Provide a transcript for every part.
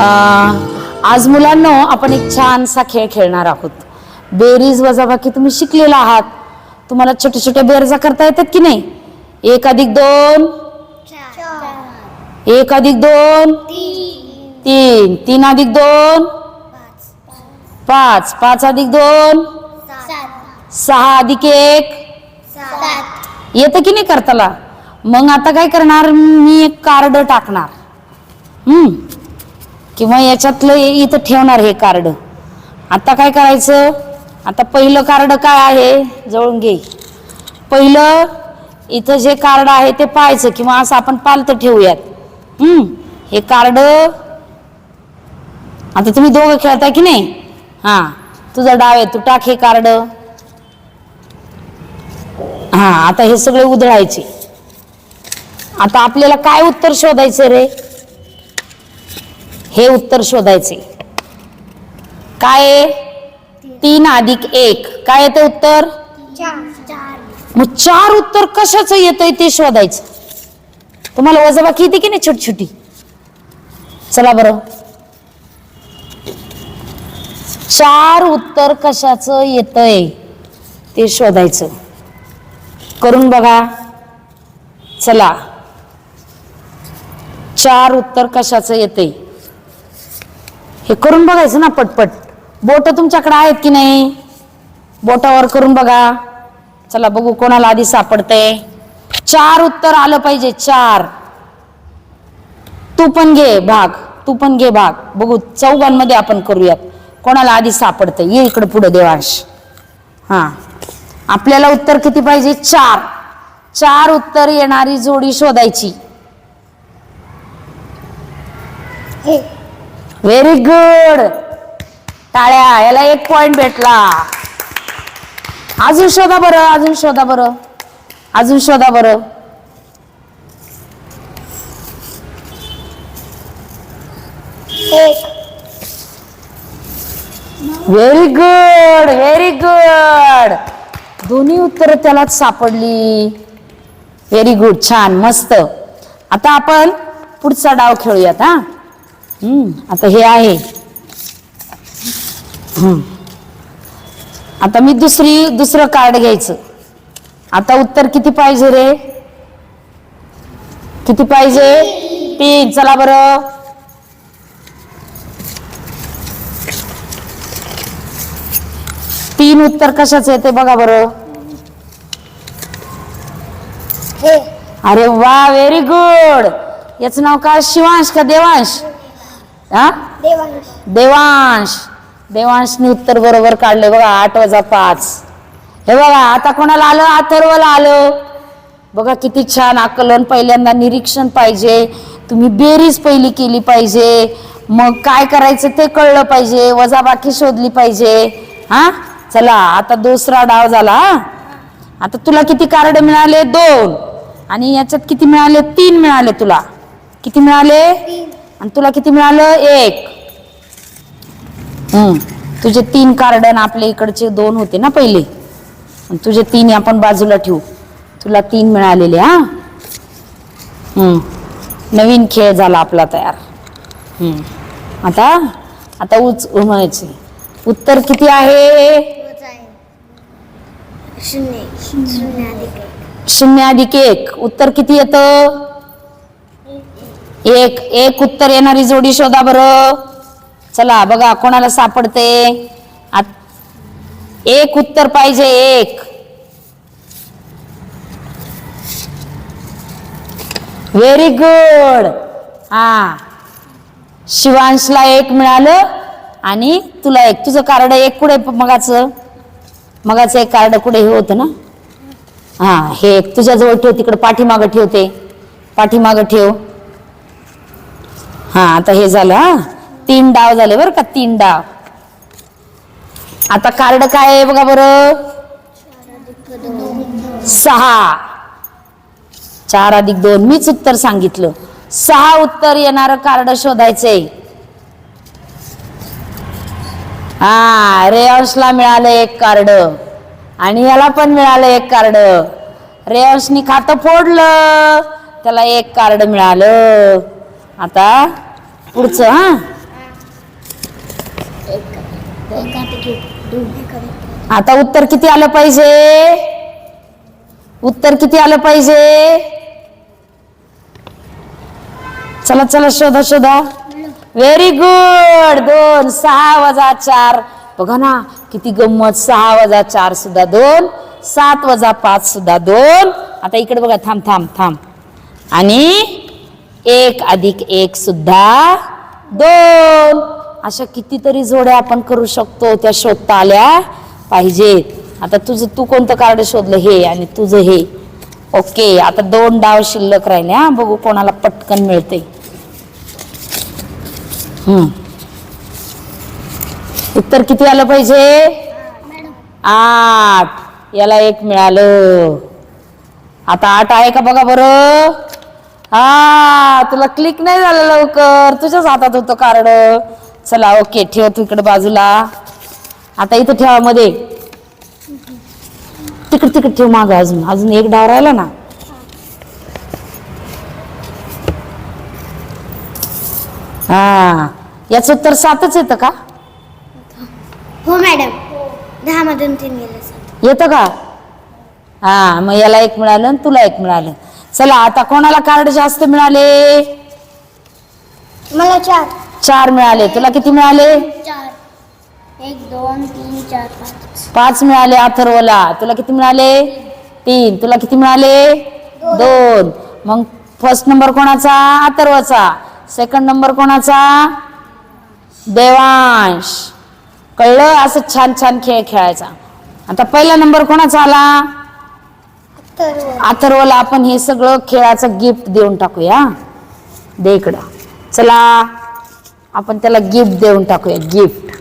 आज मुलांनो आपण एक छानसा खेळ खेळणार आहोत. बेरीज वजाबाकी तुम्ही शिकलेला आहात. तुम्हाला छोटे छोटे बेरजा करता येतात की नाही? एक अधिक दोन. एक अधिक दोन. तीन. तीन. अधिक दोन. पाच. पाच. अधिक दोन. सहा अधिक एक. येतं की नाही करताला? मग आता काय करणार? मी एक कार्ड टाकणार. हम्म. किंवा याच्यातलं हे इथं ठेवणार हे कार्ड. आता काय करायचं? आता पहिलं कार्ड काय आहे? जवळून घे. पहिलं इथं जे कार्ड आहे ते पाहायचं किंवा असं आपण पालतं ठेवूयात. हम्म. हे कार्ड आता तुम्ही दोघं खेळताय की नाही? हा. तुझा डाव आहे तू टाक हे कार्ड. हा आता हे सगळे उधळायचे. आता आपल्याला काय उत्तर शोधायचं रे? हे उत्तर शोधायचे. काय तीन अधिक एक. काय येतं उत्तर? मग चार उत्तर कशाचं येतंय ते शोधायचं. तुम्हाला वजाबाकी येते की नाही छोटी छोटी चला बरं. चार उत्तर कशाचं येतंय ते शोधायचं. करून बघा. चला. चार उत्तर कशाचं येतंय? हे करून बघायचं ना पटपट. बोट तुमच्याकडे आहेत की नाही? बोटावर करून बघा. चला बघू कोणाला आधी सापडतंय. चार उत्तर आलं पाहिजे चार. तू पण घे भाग. तू पण घे भाग. बघू चौघांमध्ये आपण करूयात. कोणाला आधी सापडतंय? ये इकडे पुढे देवांश. हा. आपल्याला उत्तर किती पाहिजे? चार. चार उत्तर येणारी जोडी शोधायची. हो. व्हेरी गुड टाळ्या याला एक पॉइंट भेटला. अजून शोधा बरं अजून शोधा बरं. अजून शोधा बरं. व्हेरी गुड व्हेरी गुड दोन्ही उत्तरं त्यालाच सापडली. व्हेरी गुड छान मस्त. आता आपण पुढचा डाव खेळूयात हा. आता हे आहे. आता मी दुसरी दुसरं कार्ड घ्यायचं. आता उत्तर किती पाहिजे रे? किती पाहिजे? तीन. चला बरं. तीन उत्तर कशाचं येते बघा बरं. अरे वा व्हेरी गुड याचं नाव काय शिवांश का देवांश? हा? देवांश. देवांशने उत्तर बरोबर काढले बघा आठ वजा पाच. हे बघा आता कोणाला आलं? अथर्वला आलं. बघा किती छान आकलन. पहिल्यांदा निरीक्षण पाहिजे. तुम्ही बेरीज पहिली केली पाहिजे. मग काय करायचं ते कळलं पाहिजे. वजाबाकी शोधली पाहिजे. हा? चला आता दुसरा डाव झाला हा? आता तुला किती कार्ड मिळाले? दोन. आणि याच्यात किती मिळाले? तीन मिळाले तुला. किती मिळाले? आणि तुला किती मिळालं? एक. हम्म. तुझे तीन कार्ड आणि आपल्या इकडचे दोन होते ना पहिले? आणि तुझे तीन आपण बाजूला ठेवू. तुला तीन मिळालेले हा? हम्म. नवीन खेळ झाला आपला तयार. हम्म. आता? आता उच म्हणायचे. उत्तर किती आहे. शून्य अधिक एक. उत्तर किती येतं? एक एक उत्तर येणारी जोडी शोधा बरं. चला बघा कोणाला सापडते? आत- एक उत्तर पाहिजे एक. व्हेरी गुड हा. शिवांशला एक मिळालं आणि तुला एक. तुझं कार्ड एक कुठे मगाच? मगाचं एक कार्ड कुठे हे होतं ना? हा हे एक. तुझ्याजवळ ठेव तिकडे पाठीमागं ठेवते पाठीमागं ठेव. हा आता हे झालं हा. तीन डाव झाले बरं का तीन डाव. आता कार्ड काय आहे बघा बरं? सहा. चार अधिक दोन मीच उत्तर सांगितलं. सहा उत्तर येणार कार्ड शोधायचंय. हा रेयांशला मिळालं एक कार्ड. आणि याला पण मिळालं एक कार्ड. रेयांशनी खातं फोडलं त्याला एक कार्ड मिळालं. आता पुढचं हा? आता उत्तर किती आलं पाहिजे? उत्तर किती आलं पाहिजे? चला चला शोधा शोधा. व्हेरी गुड दोन सहा वजा चार. बघा ना किती गंमत. सहा वजा चार सुद्धा दोन. सात वजा पाच सुद्धा दोन. आता इकडे बघा थांब थांब थांब. आणि एक अधिक एक सुद्धा दोन. अशा कितीतरी जोड्या आपण करू शकतो त्या शोधता आल्या पाहिजेत. आता तुझं तू कोणतं कार्ड शोधलं? हे आणि तुझं हे. ओके आता दोन डाव शिल्लक राहिले हा. बघू कोणाला पटकन मिळते हम्म. उत्तर किती आलं पाहिजे? आठ. याला एक मिळालं. आता आठ आहे का बघा बरं? हा तुला क्लिक नाही झालं लवकर. तुझ्याच हातात होतं कार्ड. चला ओके ठेव तू इकडे बाजूला. आता इथं ठेवा मध्ये. तिकडे तिकडे ठेव माग अजून. अजून एक डाव राहिला ना. हा. याचं उत्तर सातच येतं का? हो मॅडम दहा मधून तीन गेले येतं का? हा मग याला एक मिळालं आणि तुला एक मिळालं. चला आता कोणाला कार्ड जास्त मिळाले? मला चार. चार मिळाले. तुला किती मिळाले? चार. एक दोन तीन चार पाच. पाच मिळाले अथर्वला. तुला किती मिळाले? तीन. तुला किती मिळाले? दोन. मग फर्स्ट नंबर कोणाचा? अथर्वचा. सेकंड नंबर कोणाचा? देवांश. कळलं? असं छान छान खेळ खेळायचा. आता पहिला नंबर कोणाचा आला? अथर्वला. आपण हे सगळं खेळाचं गिफ्ट देऊन टाकूया. दे इकडं. चला आपण त्याला गिफ्ट देऊन टाकूया गिफ्ट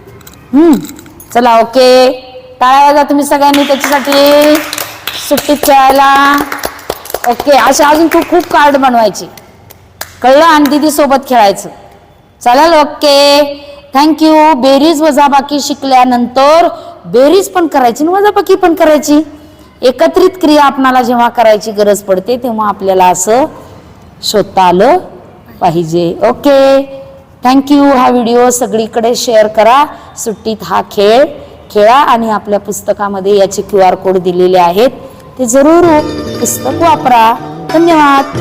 हम्म. चला ओके टाळ्या जा तुम्ही सगळ्यांनी त्याच्यासाठी. सुट्टीत खेळायला. ओके असे अजून खूप खूप कार्ड बनवायची. कळलं? आणि दिदी सोबत खेळायचं. चालेल ओके थँक्यू बेरीज वजाबाकी शिकल्यानंतर बेरीज पण करायची आणि वजाबाकी पण करायची. एकत्रित क्रिया आपणाला जेव्हा करायची गरज पडते तेव्हा आपल्याला असं शोधता आलं पाहिजे. ओके. थँक्यू हा व्हिडिओ सगळीकडे शेअर करा. सुट्टीत हा खेळ खेळा आणि आपल्या पुस्तकामध्ये याचे क्यू आर कोड दिलेले आहेत. ते जरूर पुस्तक वापरा. धन्यवाद.